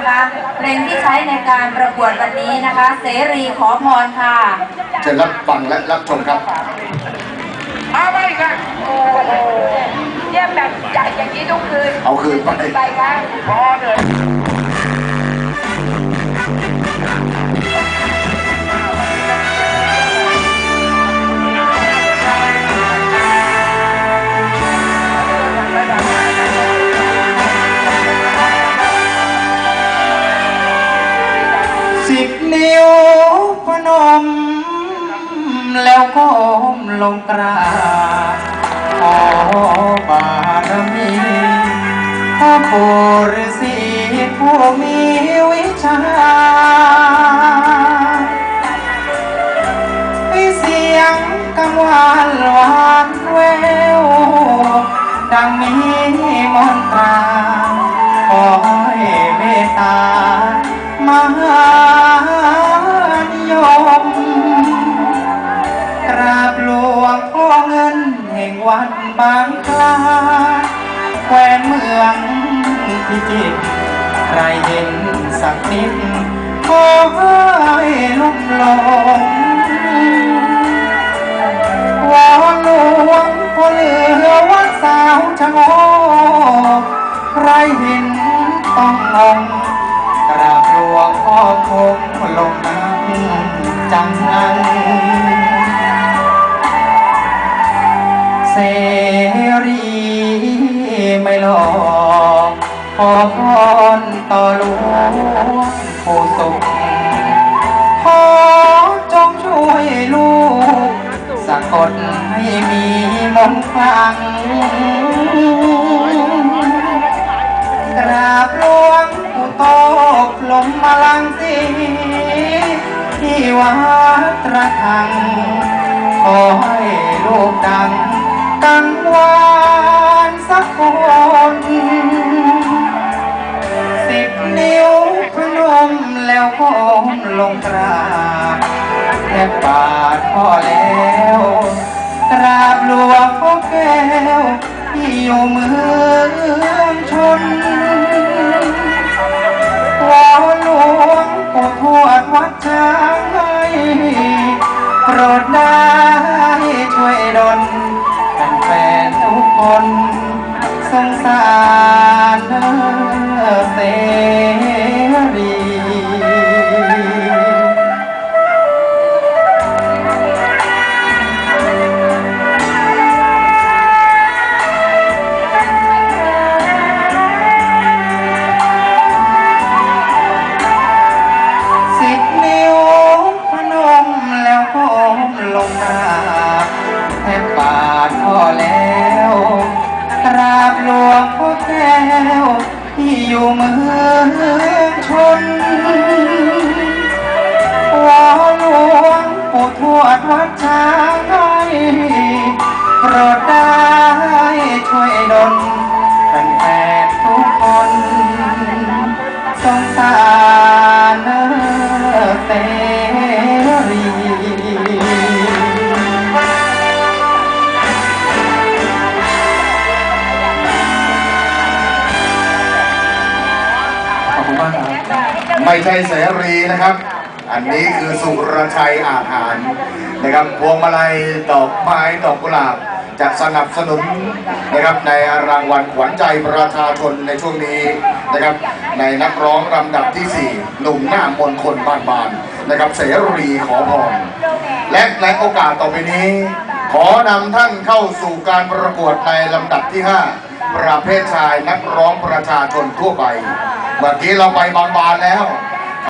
นะคะเพลงที่ใช้ในการประกวดวันนี้นะคะ เสรีขอพรค่ะเชิญรับฟังและรับชมครับเอาไปกันโอ้โหเยี่ยมแบบใหญ่อย่างนี้ทุกคืนเอาคืนไปไปครับพอเลย สิบนิ้วพนม แล้วก็มลงกราบขอบารมีพ่อปู่ฤาษีผู้มีวิชาเสียงกังวานหวานแววดังมีมนตรา พิจิตใครเห็นสักนิดขอให้ลุ่มหลงว อกขอพรต่อหลวงผู้สุขขอจงช่วยลูก สะกดให้มีมนต์คลังกราบหลวงปู่โตกลมมาลังสีที่วัดระฆังขอให้ แล้วก้มลงกราบแทบบาทพ่อแล้วกราบหลวงพ่อแก้วที่อยู่เมืองชนวอนหลวงปู่ทวดวัดช้างให้โปรดได้ช่วยดลเป็นแฟนทุกคน ว ที่อยู่เมืองชนวอหลวงปู่ทวดวัดช้างให้โปรดได้ช่วยดลเป็นแฟนทุกคน ไม่ใช่เสรีนะครับ อันนี้คือสุรชัยอาหารนะครับพวงมาลัยดอกไม้ดอกกุหลาบจะสนับสนุนนะครับในรางวัลขวัญใจประชาชนในช่วงนี้นะครับ ในนักร้องลำดับที่ 4 หนุ่มหน้ามนคนบ้านบานนะครับเสรีขอพรและในโอกาสต่อไปนี้ ขอนำท่านเข้าสู่การประกวดในลำดับที่ 5 ประเภทชายนักร้องประชาชนทั่วไปเมื่อกี้เราไปบางบานแล้ว